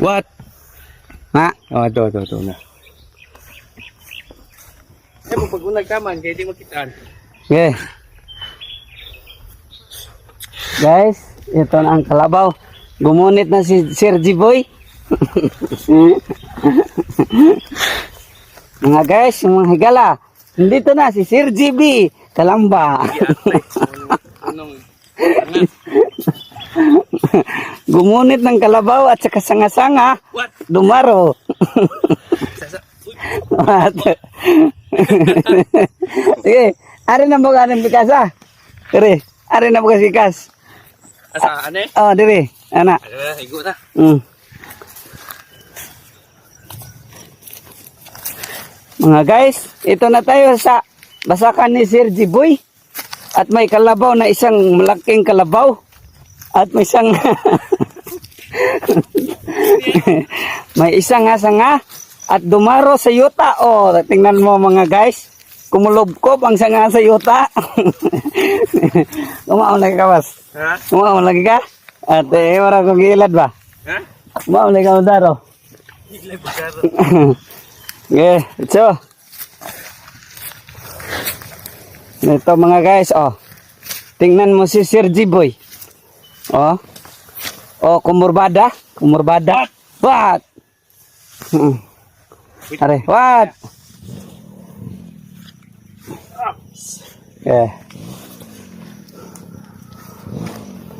What? Ha? Oh, ito, ito, ito na. Eh, mo pag unag taman, kaya di makitaan. Okay. Guys, ito na ang kalabaw. Gumunit na si Sir G Boy. mga guys, mga higala. Nandito na si Sir GB. Kalamba. Gumunit ng kalabaw at saka sanga-sanga. what? Dumaro. What? Sige, ari na mo ganang bikasa. Dire, ari na mo kasi kas. asaan eh? Oh, dire. Ana. Ah, higo na. Mm. Mga guys, ito na tayo sa basakan ni Sir Jiboy. At may kalabaw na isang malaking kalabaw. At may isang may isang nga sanga at dumaro sa yuta. Oh, tingnan mo mga guys. Kumulubkob ang sanga sa yuta. Kumaon lagi ka, bas. Ha? Kumaon lagi ka? At eh, wala kong gilad ba? Ha? Kumaon lagi ka, Daro. Okay, ito. Ito mga guys, oh. Tingnan mo si Sir G-Boy. Oh. Oh, kumurbada. Kumurbada. What? Hmm. Are, what? Okay.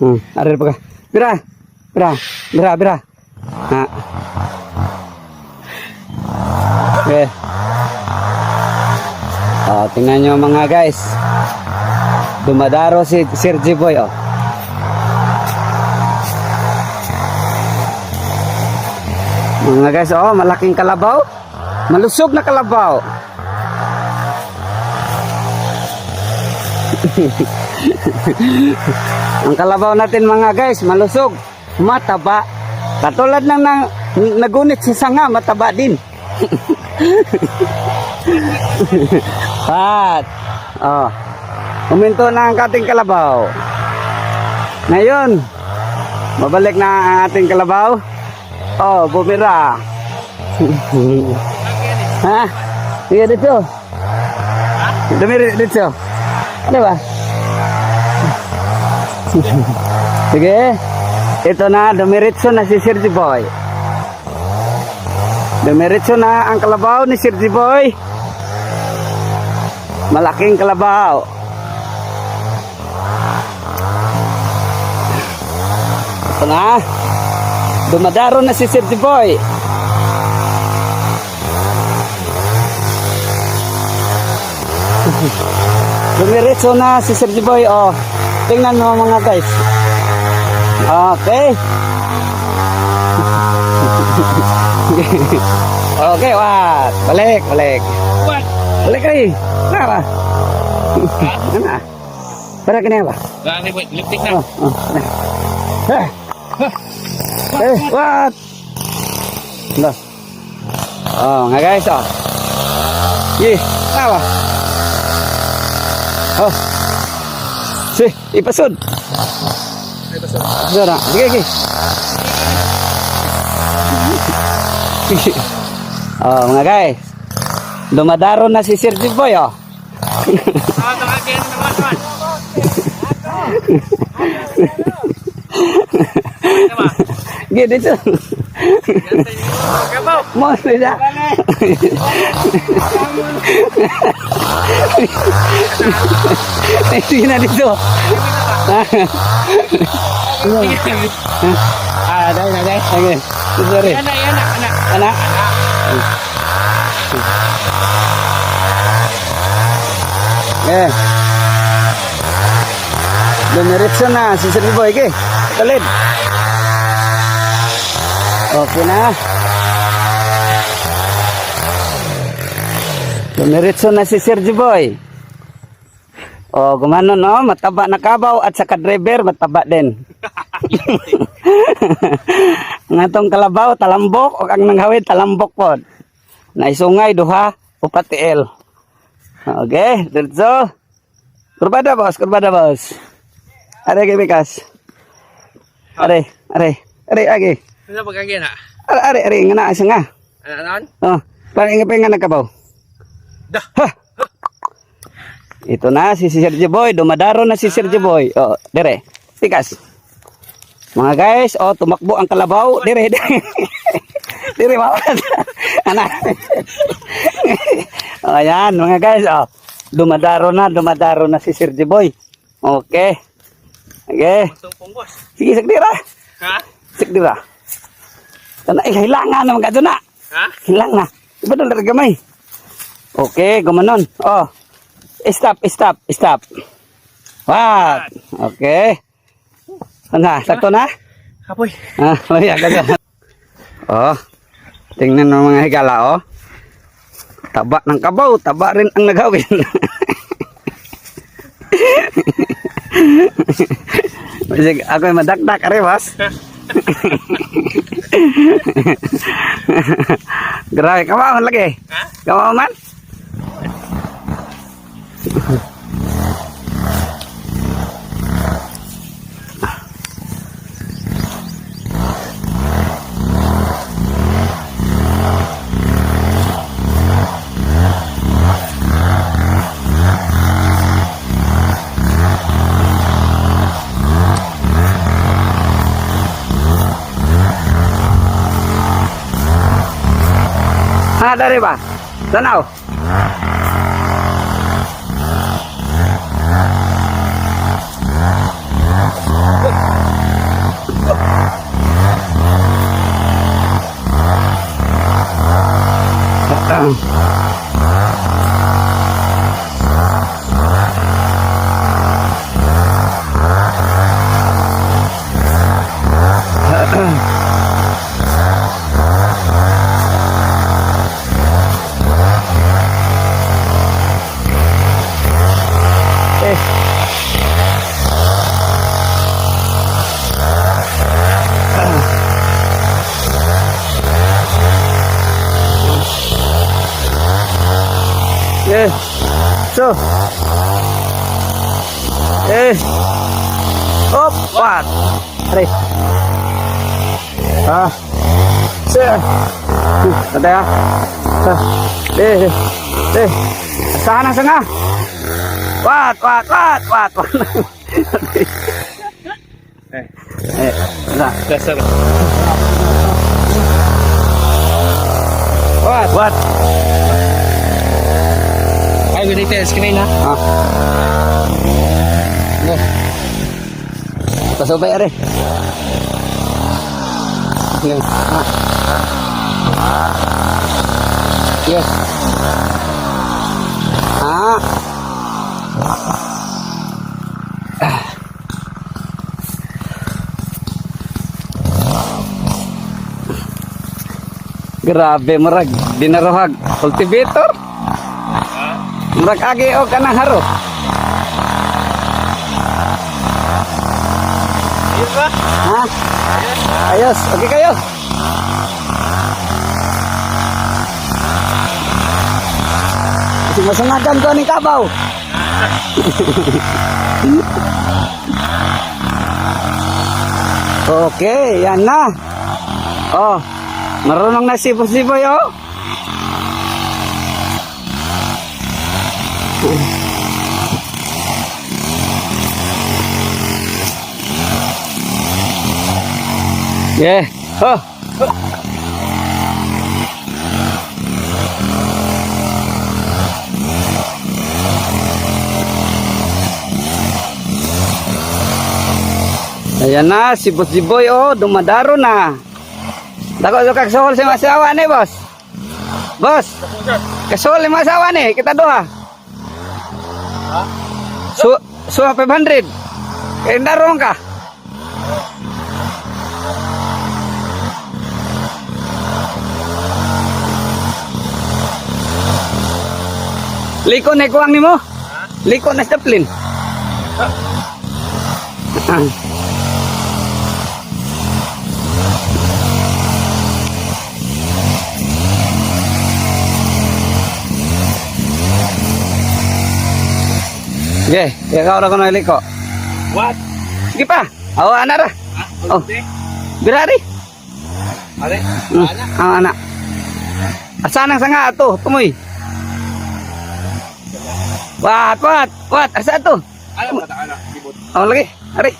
Hmm, are pa ka. Bira. Bira. Bira, bira. Ha. Okay. Oh, tingnan nyo mga guys. Dumadaro si Sir G-Boy, oh. Mga guys, oh, malaking kalabaw. Malusog na kalabaw. Ang kalabaw natin mga guys, malusog, mataba. Katulad ng nang, nagunit sa sanga, mataba din. Pat. Oh. Uminto na ang ating kalabaw. Ngayon, babalik na ang ating kalabaw. Oh, bumira. ha? Sige dito. Dumiri dito. Ano ba? Sige. Ito na, dumiritso na si Sir Boy. Dumiretso na ang kalabaw ni Sir Boy. Malaking kalabaw. Ito na. Dumadaro na si Sir Boy. Dumiretso na si Sir Boy. Oh, tingnan mo mga guys. Okay. okay, wat. Balik, balik. What? Balik kali. Kenapa? Mana? Pada kenapa? Gani, wait, liptik na. Oh, oh. nah. Eh. Eh, wat? Loh. Oh, nga guys, oh. Ih, kenapa? Oh. Si, ipasod. Pasod na. Sige, sige. oh, mga guys. Dumadaro na si Sir Boy, oh. Ah, nakagyan naman naman. Gini dito. Mo na. Sige na dito. ah, dahil na dahil. Sige. Sorry. Yan na, yan na, anak. Anak. Eh. Dumiretso na si Sir Boy ke. Talid. Okay na. Dumiretso na si Sir Boy. Oh, gumano no, mataba na kabaw at saka driver mataba din. Nga tong kalabaw talambok o ang nanghawid talambok pod. Naisungay duha upat el. Okay, diretso. Kurbada bos, kurbada bos. Are kay bikas. Are, are, are agi. Ano ba kagina? Ara ari ari nga na isa nga. Ano anon? Oh, para nga pa nga nakabaw. Da. Ha. Ito na si Sergio Boy, dumadaro na si Sergio Boy. Oh, dire. Tikas. Mga guys, oh tumakbo ang kalabaw, dire dire. dire mawala. Ana. oh, ayan, mga guys, oh. Dumadaro na, dumadaro na si Sergio Boy. Okay. Okay. Sige, sagdira. Ha? Sagdira. Kana eh, hilangan naman kadto na. Ah. Ha? Hilang na. Iba na lang gamay. Eh. Okay, gumanon. Oh. Eh, stop, eh, stop, stop. What? Okay. Ano, sakto na? Kapoy. Ah, laya ka Oh. Tingnan mo mga higala, oh. Taba ng kabaw, taba rin ang nagawin. Sige, ako ay madakdak, arewas. Grabe, kawawan lagi. Ha? Kawawan man? 来吧，站好。So. Eh. Opat. Pare. Ah. Se. Patay ah. Eh. Eh. Sana sana. Wat, wat, wat, wat. eh. Eh. Nah, dasar. Wat, wat dito yung screen ha. Ah. Ano? Okay. Pasubay ari. Yan. Ah. Yes. Ah. Ah. Grabe marag, dinarohag. Cultivator. Murag agi og kanang haro. Ayos ba? Ha? Ayos. Okay kayo. Kasi masungadan ko ni Kabaw. okay, yan na. Oh, marunong na si Sipoy, oh. ko. Yeah. Oh. oh. Ayan na, si Boss Boy, oh, dumadaro na. Dako sa kagsohol si masawa ni, boss. Boss, kagsohol ni masawa ni, kita doha. Ha? So, so 500. Kaya naroon ka. Liko na ikuang ni mo? Liko na staplin. Ha? Sige, ikaw ra ko na iliko. What? Sige pa. Oo, oh, ana ra. Ah, oh. Birari. Are? Mm, ana. Ah, ana. Asa nang sanga ato, tumoy. Wat, wat, wat, asa ato? Alam ka ana, gibot. Oh, lagi. Are.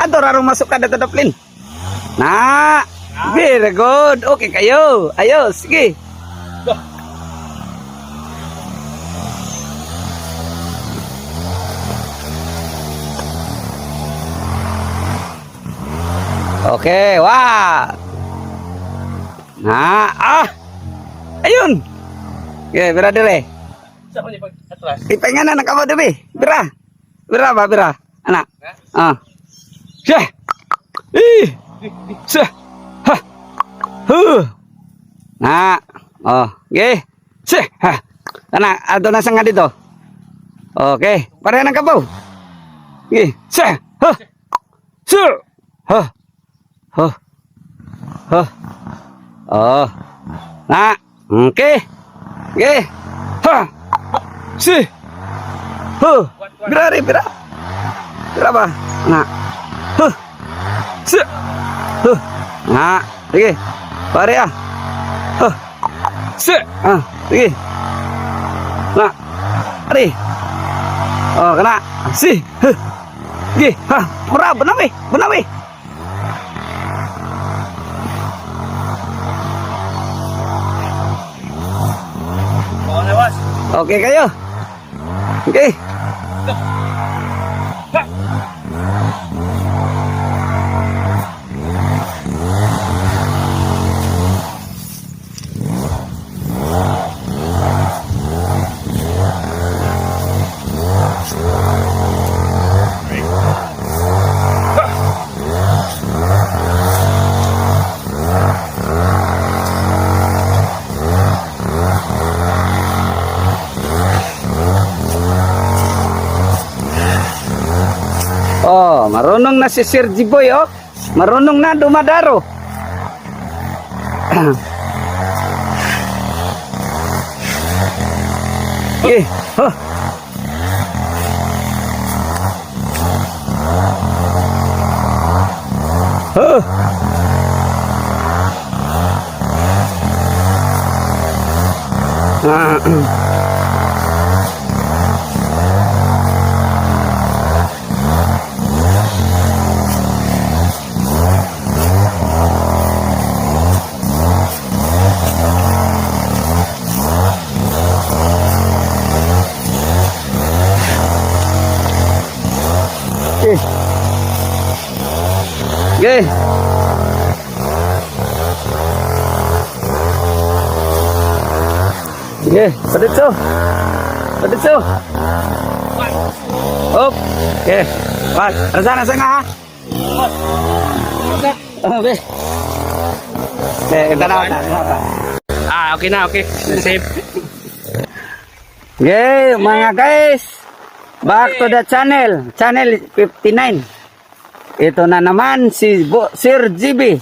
Ato rarong masuk kada tadaplin. Na. Very good. Okay kayo. Ayos, sige. Duh. Okay. Wah. Na. Ah. Ayun. Okay, bira dire. Sa ko ni pag atras. Ipengan na kamu debe. Bira. Bira ba bira? Anak. Ah. Syah. Ih. Syah. Ha. Huh. Na. Oh, okay. Syah. Ha. Anak, ato na sanga dito. Okay. Pareha ng kabaw. Okay. Syah. Ha. Syah. Ha. Ha. Ha. Oh. Na. Okay. Okay. Ha. Si. Huh. Bira rin, bira. Bira? Na. Huh. Si. Huh. Na. Sige. Pare ah. Huh. Si. Ah. Sige. Na. Pare. Oh, kena. Si. Huh. Sige. Ha. Murah, benar weh. Benar weh. Okay kayo. Okay. Oh, marunong na si Sir Jiboy, oh. Marunong na dumadaro. eh, oh. Oh. Ah, eh. Okay. Sige, paditso. Paditso. Op. Okay. Pat, rasa rasa nga ha. Okay. Okay, kita na. Ah, okay na, okay. Safe. Okay, mga guys. Back to the channel. Channel 59. Ito na naman si Bo, Sir GB.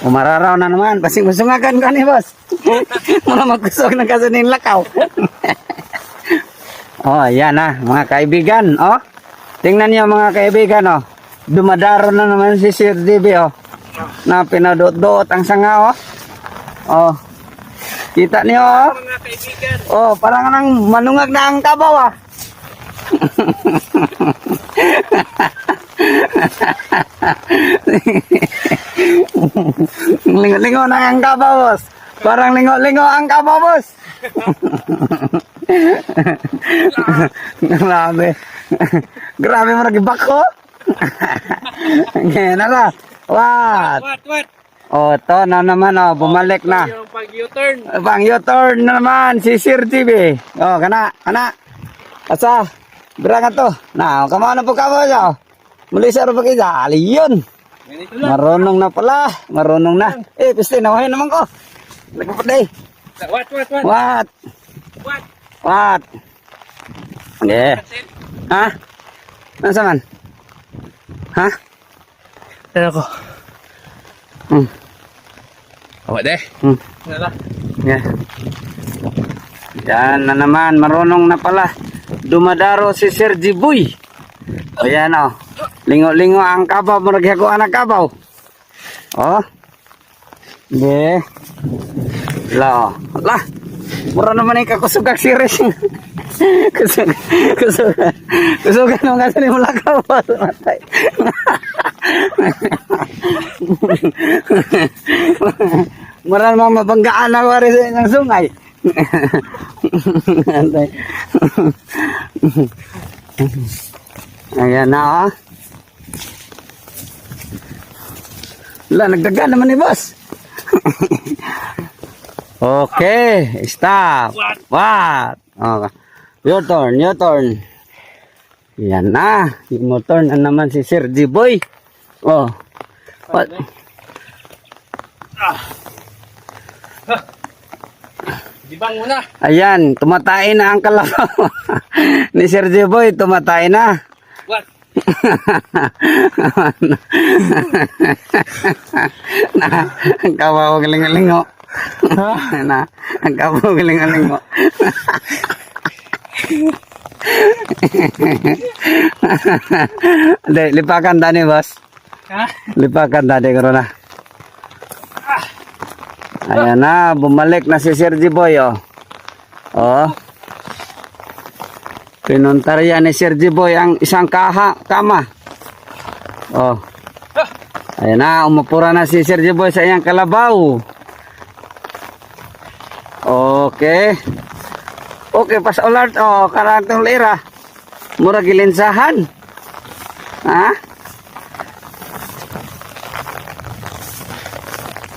Umararaw na naman. Pasing-pasungagan ka ni boss. Mga magkusog ng kasanin lakaw. oh, yan na, mga kaibigan. Oh, tingnan niyo mga kaibigan. Oh, dumadaro na naman si Sir GB. Oh, na pinadot-dot ang sanga. Oh, oh. Kita niyo. Oh. Mga kaibigan. Oh, parang nang manungag na ang kabaw ah. lingo-lingo na ang kabaw, boss. Parang lingo-lingo ang kabaw, boss. Grabe. Grabe mo nagibak ko. Ganyan na? What? What, what? Oh, to na naman, oh, bumalik na. Yung pag-U-turn. Bang U-turn na naman si Sir TV. Oh, kana, kana. Asa? Berangkat to. Nah, kamana po kamo siya. Muli sa. Aliyon. Ganito lang. Marunong na pala. Marunong na. Eh, piste, nawahin naman ko. Nagpapaday. What, what, what? What? What? What? Yeah. Ha? Nasa man? Ha? Ano ko? Hmm. Awa deh. Hmm. Ano lang? Yeah. Yan na naman, marunong na pala. Dumadaro si Sir Jiboy. O yan o. Lingo-lingo ang kabaw, maragyago ang kabaw. O. Ge. La, la. Mura naman yung kakusugak series. kusug, kusug, kusug naman kasi ni mula ka pa matay. Mura naman mabanggaan na wari inyong sungay. Ayan na oh. Wala, nagdaga naman ni boss. okay, stop. What? What? Okay. Your turn, your turn. Yan na. Yung mo turn na naman si Sir G Boy. Oh. What? Di bang muna? Ayan, tumatay na ang kalabaw. ni Sir G Boy, tumatay na. Na, ang kawaw galing-galingo. na, ang kawaw galing-galingo. Hindi, lipakan tani, boss. Ha? Lipakan tani, ko na. Ayan na, bumalik na si Sergi Boy, oh. Oh. Pinuntarya ni Sergi Boy ang isang kaha, kama. Oh. Ayan na, umupura na si Sergi Boy sa iyang kalabaw. Okay. Okay, pas alert, oh, karantong lira. Mura gilinsahan. Ha?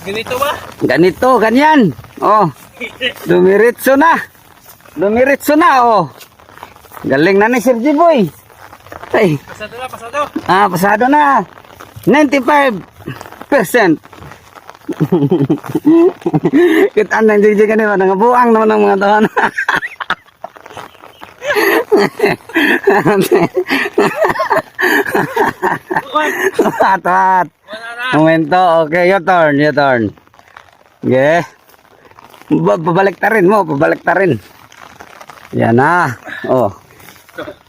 Ganito ba? Ganito, ganyan. Oh, dumiritso na. Dumiritso na, oh. Galing na ni Sergi Boy. Ay, Pasado na, pasado. ah, pasado na. 95%. Kita na hindi ka nila, nangabuang naman ng mga taon. Wat, wat. Momento, okay, your turn, your turn. Okay. Ba babalik ta rin mo, babalik ta rin. Yan na. Oh.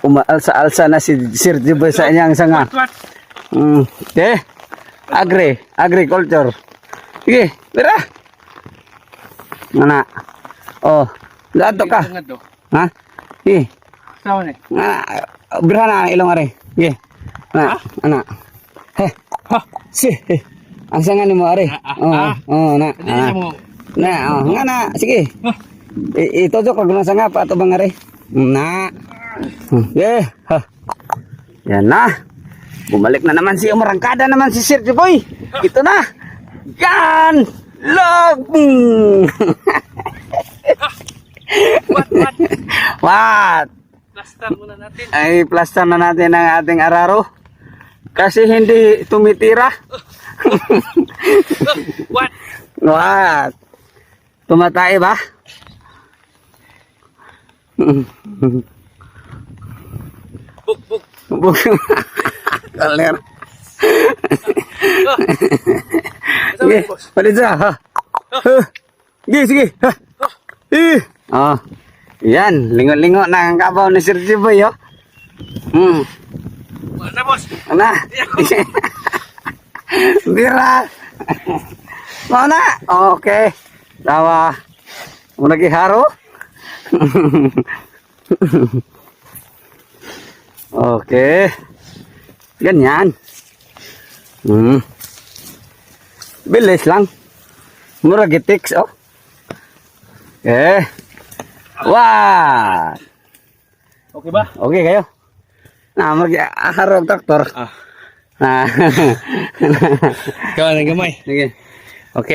Umaalsa-alsa na si Sir Jiboy sa inyang sanga. What? Mm. Okay. Agri, agriculture. Sige, tira. Mana. Oh, dato ka. Nga to. Ha? Sige. Sama ni. Ah, birahan na ilong are. Sige. Ana, ana. He. Ha? Si. Ang sanga ni mo are. Ah, ah, Oh, ah. oh, na. Hindi ah. mo. Na, oh, nga na. Sige. I ito ko guna sanga pa to bang are. Na. Yeah. Ha. Yan na. Bumalik na naman si Umarangkada naman si Sir Boy. Ito na. Yan. Log. What? What? What? Plaster muna natin. ay plaster na natin ang ating araro kasi hindi tumitira What? what tumatay ba Kasama sige palit sa ha sige sige ha eh oh yan lingo-lingo na ang kabaw ni Sir Jiboy oh hmm Wala boss. Ana. Bira. Mau na? Okay. Tawa. Mo lagi haro? okay. Ganyan. Hmm. Bilis lang. Mura gitiks, oh. Okay. Wah. Okay ba? Okay kayo? Na, mag harog traktor. Ah. Ah. Na gamay. Sige. Okay.